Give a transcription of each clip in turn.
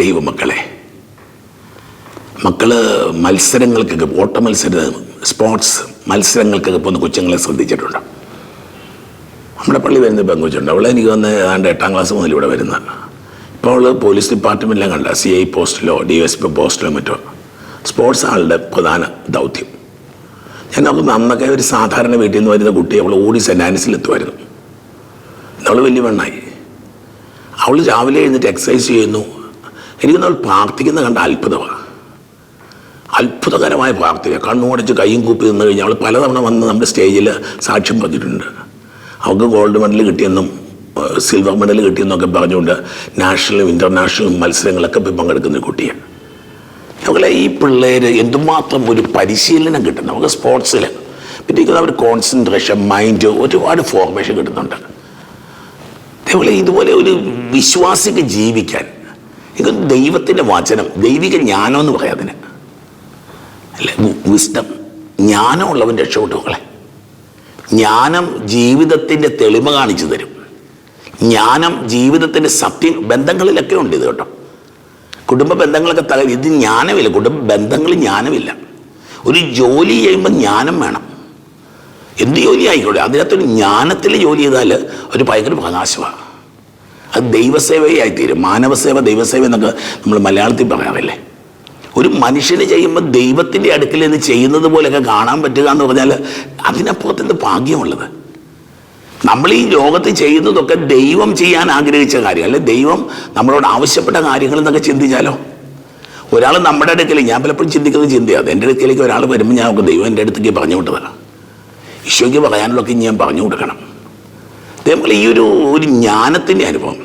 ദൈവമക്കളെ. മക്കൾ മത്സരങ്ങൾക്കൊക്കെ ഓട്ട മത്സര സ്പോർട്സ് മത്സരങ്ങൾക്കൊക്കെ പോകുന്ന കൊച്ചുങ്ങളെ ശ്രദ്ധിച്ചിട്ടുണ്ട്. നമ്മുടെ പള്ളി വരുന്ന പെങ്കുച്ചുണ്ട് അവളെ എനിക്ക് വന്ന് ഏതാണ്ട് എട്ടാം ക്ലാസ് മുതൽ ഇവിടെ വരുന്ന ഇപ്പോൾ അവൾ പോലീസ് ഡിപ്പാർട്ട്മെന്റിലും കണ്ട സി ഐ പോസ്റ്റിലോ ഡി എസ് പി പോസ്റ്റിലോ മറ്റോ. സ്പോർട്സ് ആളുടെ പ്രധാന ദൗത്യം. ഞാൻ നോക്കുമ്പോൾ അന്നൊക്കെ ഒരു സാധാരണ വീട്ടിൽ നിന്ന് വരുന്ന കുട്ടി അവൾ ഓടി സെന്റ് ആൻസിലെത്തുമായിരുന്നു അവൾ വലിയ പെണ്ണായി. അവൾ രാവിലെ എഴുന്നിട്ട് എക്സസൈസ് ചെയ്യുന്നു. എനിക്കൊന്ന് നമ്മൾ പ്രാർത്ഥിക്കുന്ന കണ്ട അത്ഭുതമാണ്. അത്ഭുതകരമായ പ്രാർത്ഥന കണ്ണുമടച്ച് കൈയും കൂപ്പി നിന്ന് കഴിഞ്ഞാൽ അവൾ പലതവണ വന്ന് നമ്മുടെ സ്റ്റേജിൽ സാക്ഷ്യം പറഞ്ഞിട്ടുണ്ട്. അവൾക്ക് ഗോൾഡ് മെഡൽ കിട്ടിയെന്നും സിൽവർ മെഡൽ കിട്ടിയെന്നൊക്കെ പറഞ്ഞുകൊണ്ട് നാഷണലും ഇന്റർനാഷണലും മത്സരങ്ങളൊക്കെ പോയി പങ്കെടുക്കുന്ന കുട്ടിയാണ്. അവളെ ഈ പിള്ളേർ എന്തുമാത്രം ഒരു പരിശീലനം കിട്ടുന്നു. നമുക്ക് സ്പോർട്സിൽ പിന്നെ അവർ കോൺസെൻട്രേഷൻ മൈൻഡ് ഒരുപാട് ഫോർമേഷൻ കിട്ടുന്നുണ്ട്. അതേപോലെ ഇതുപോലെ ഒരു വിശ്വാസിക്ക് ജീവിക്കാൻ എനിക്ക് ദൈവത്തിന്റെ വചനം ദൈവിക ജ്ഞാനം എന്ന് പറയാം അതിന്. അല്ലേ? വിസ്ഡം ജ്ഞാനമുള്ളവൻ രക്ഷപ്പെട്ടു മക്കളെ. ജ്ഞാനം ജീവിതത്തിന്റെ തെളിമ കാണിച്ചു തരും. ജ്ഞാനം ജീവിതത്തിന്റെ സത്യം ബന്ധങ്ങളിലൊക്കെ ഉണ്ട് ഇത് കേട്ടോ. കുടുംബ ബന്ധങ്ങളൊക്കെ തക ഇത് ജ്ഞാനമില്ല. കുടുംബ ബന്ധങ്ങൾ ജ്ഞാനമില്ല. ഒരു ജോലി ചെയ്യുമ്പോൾ ജ്ഞാനം വേണം. എന്ത് ജോലി ആയിക്കോട്ടെ അതിനകത്തൊരു ജ്ഞാനത്തിൽ ജോലി ചെയ്താൽ ഒരു ഭയങ്കര പ്രകാശമാണ് അത് ദൈവസേവയായി തീരും മാനവസേവ ദൈവസേവ എന്നൊക്കെ നമ്മൾ മലയാളത്തിൽ പറയാറില്ലേ? ഒരു മനുഷ്യന് ചെയ്യുമ്പോൾ ദൈവത്തിന്റെ അടുക്കൽ നിന്ന് ചെയ്യുന്നത് പോലെയൊക്കെ കാണാൻ പറ്റുക എന്ന് പറഞ്ഞാൽ അതിനപ്പുറത്ത് എന്ത് ഭാഗ്യമുള്ളത്? നമ്മൾ ഈ ലോകത്ത് ചെയ്യുന്നതൊക്കെ ദൈവം ചെയ്യാൻ ആഗ്രഹിച്ച കാര്യം. അല്ലെ ദൈവം നമ്മളോട് ആവശ്യപ്പെട്ട കാര്യങ്ങൾ എന്നൊക്കെ ചിന്തിച്ചാലോ? ഒരാൾ നമ്മുടെ അടുക്കൽ ഞാൻ പലപ്പോഴും ചിന്തിക്കുന്നത് ചിന്തയാണ്. എന്റെ അടുക്കലേക്ക് ഒരാൾ വരുമ്പോൾ ഞാൻ ദൈവം എന്റെ അടുത്തേക്ക് പറഞ്ഞു വിട്ടതാണ് ഈശോയ്ക്ക് പറയാനുള്ളതൊക്കെ ഞാൻ പറഞ്ഞു കൊടുക്കണം. നമ്മൾ ഈ ഒരു ഒരു ജ്ഞാനത്തിന്റെ അനുഭവം.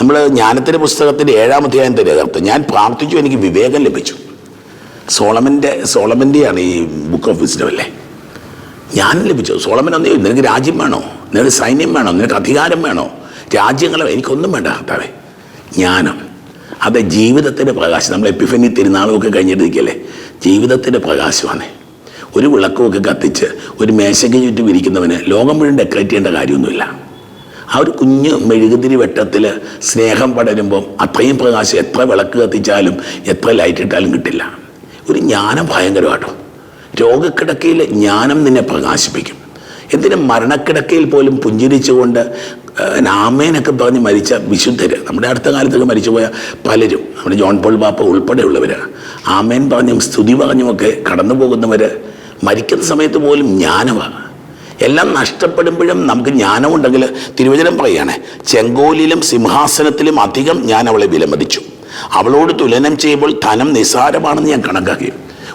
നമ്മൾ ജ്ഞാനത്തിന്റെ പുസ്തകത്തിന്റെ ഏഴാം അധ്യായത്തിന്റെ തകർത്ത് ഞാൻ പ്രാർത്ഥിച്ചു എനിക്ക് വിവേകം ലഭിച്ചു. സോളമന്റെ സോളമന്റെയാണ് ഈ ബുക്ക് ഓഫ് വിസ്ഡം അല്ലേ? ജ്ഞാനം ലഭിച്ചു. സോളമൻ ഒന്നേ നിനക്ക് രാജ്യം വേണോ? നിനക്ക് സൈന്യം വേണോ? നിനക്ക് അധികാരം വേണോ? രാജ്യങ്ങളോ എനിക്കൊന്നും വേണ്ട കർത്താവേ. ജ്ഞാനം. അത് ജീവിതത്തിന്റെ പ്രകാശം. നമ്മൾ എപ്പിഫനി തിരുനാളുമൊക്കെ കഴിഞ്ഞിട്ടിരിക്കല്ലേ ജീവിതത്തിന്റെ പ്രകാശമാണ്. ഒരു വിളക്കുമൊക്കെ കത്തിച്ച് ഒരു മേശയ്ക്ക് ചുറ്റും ഇരിക്കുന്നവന് ലോകം മുഴുവൻ ഡെക്കറേറ്റ് ചെയ്യേണ്ട കാര്യമൊന്നുമില്ല. ആ ഒരു കുഞ്ഞ് മെഴുകുതിരി വെട്ടത്തിൽ സ്നേഹം പടരുമ്പം അത്രയും പ്രകാശം എത്ര വിളക്ക് കത്തിച്ചാലും എത്ര ലൈറ്റ് ഇട്ടാലും കിട്ടില്ല. ഒരു ജ്ഞാനം ഭയങ്കരമാട്ടോ രോഗക്കിടക്കയിൽ ജ്ഞാനം നിന്നെ പ്രകാശിപ്പിക്കും. എന്തിന് മരണക്കിടക്കയിൽ പോലും പുഞ്ചിരിച്ചുകൊണ്ട് നാമേനൊക്കെ പറഞ്ഞ് മരിച്ച വിശുദ്ധർ നമ്മുടെ അടുത്ത കാലത്തൊക്കെ മരിച്ചുപോയ പലരും നമ്മുടെ ജോൺ പോൾ ബാപ്പ ഉൾപ്പെടെയുള്ളവർ ആമേൻ പറഞ്ഞും സ്തുതി പറഞ്ഞുമൊക്കെ കടന്നു പോകുന്നവർ മരിക്കുന്ന സമയത്ത് പോലും ജ്ഞാനമാണ്. എല്ലാം നഷ്ടപ്പെടുമ്പോഴും നമുക്ക് ജ്ഞാനമുണ്ടെങ്കിൽ തിരുവചനം പറയുകയാണ് ചെങ്കോലിലും സിംഹാസനത്തിലും അധികം ഞാൻ അവളെ വിലമതിച്ചു. അവളോട് തുലനം ചെയ്യുമ്പോൾ ധനം നിസ്സാരമാണെന്ന് ഞാൻ കണക്കാക്കി.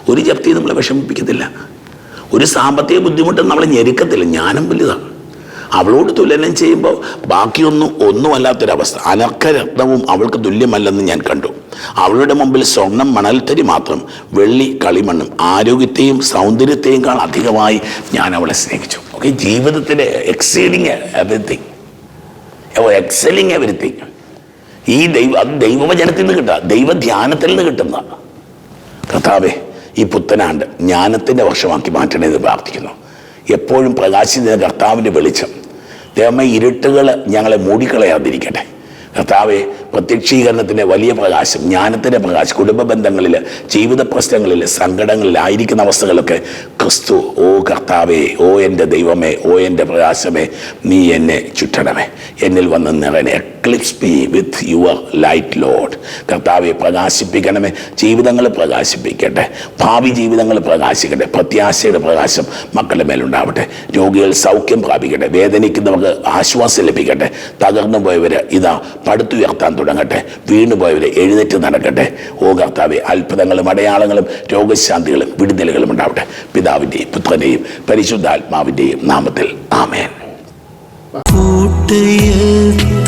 ഒരു ജപ്തി നമ്മളെ വിഷമിപ്പിക്കത്തില്ല. ഒരു സാമ്പത്തിക ബുദ്ധിമുട്ടും നമ്മളെ ഞെരുക്കത്തില്ല. ജ്ഞാനം വലുതാണ്. അവളോട് തുലനം ചെയ്യുമ്പോൾ ബാക്കിയൊന്നും ഒന്നുമല്ലാത്തൊരവസ്ഥ. അനർക്കരത്നവും അവൾക്ക് തുല്യമല്ലെന്ന് ഞാൻ കണ്ടു. അവളുടെ മുമ്പിൽ സ്വർണം മണൽത്തരി മാത്രം വെള്ളി കളിമണ്ണും ആരോഗ്യത്തെയും സൗന്ദര്യത്തെയും അധികമായി ഞാൻ അവളെ സ്നേഹിച്ചു. ഓക്കെ ജീവിതത്തിലെ എക്സീഡിങ് എവരിത്തിങ് എക്സലിങ് എവരിത്തിങ് ഈ ദൈവ അത് ദൈവവചനത്തിൽ നിന്ന് കിട്ടുക ദൈവധ്യാനത്തിൽ നിന്ന് കിട്ടുന്ന. കർത്താവേ ഈ പുത്തനാണ്ട് ജ്ഞാനത്തിന്റെ വർഷമാക്കി മാറ്റണേ എന്ന് പ്രാർത്ഥിക്കുന്നു. എപ്പോഴും പ്രകാശിക്കുന്ന കർത്താവിന്റെ വെളിച്ചം. ദൈവമേ ഇരുട്ടുകൾ ഞങ്ങളെ മൂടിക്കളയാതിരിക്കട്ടെ. കർത്താവെ പ്രത്യക്ഷീകരണത്തിന്റെ വലിയ പ്രകാശം ജ്ഞാനത്തിന്റെ പ്രകാശം കുടുംബ ബന്ധങ്ങളിൽ ജീവിത പ്രശ്നങ്ങളിൽ സങ്കടങ്ങളിൽ ആയിരിക്കുന്ന അവസ്ഥകളൊക്കെ ക്രിസ്തു ഓ കർത്താവേ ഓ എന്റെ ദൈവമേ ഓ എന്റെ പ്രകാശമേ നീ എന്നെ ചുറ്റണമേ. എന്നിൽ വന്ന് നിറനെ eclipse me with your light Lord കർത്താവെ പ്രകാശിപ്പിക്കണമേ. ജീവിതങ്ങൾ പ്രകാശിപ്പിക്കട്ടെ. ഭാവി ജീവിതങ്ങൾ പ്രകാശിക്കട്ടെ. പ്രത്യാശയുടെ പ്രകാശം മക്കളുടെ മേലുണ്ടാവട്ടെ. രോഗികൾ സൗഖ്യം പ്രാപിക്കട്ടെ. വേദനിക്കുന്നവർക്ക് ആശ്വാസം ലഭിക്കട്ടെ. തകർന്നു പോയവർ ഇതാ പടുത്തുയർത്താൻ തുടങ്ങട്ടെ. വീണുപോയവരെ എഴുന്നേറ്റ് നടക്കട്ടെ. ഓ കർത്താവെ അത്ഭുതങ്ങളും അടയാളങ്ങളും രോഗശാന്തികളും വിടുതലുകളും ഉണ്ടാവട്ടെ. പിതാവിന്റെയും പുത്രനെയും പരിശുദ്ധാത്മാവിന്റെയും നാമത്തിൽ. ആമേൻ. കൂട്ടയത്ത്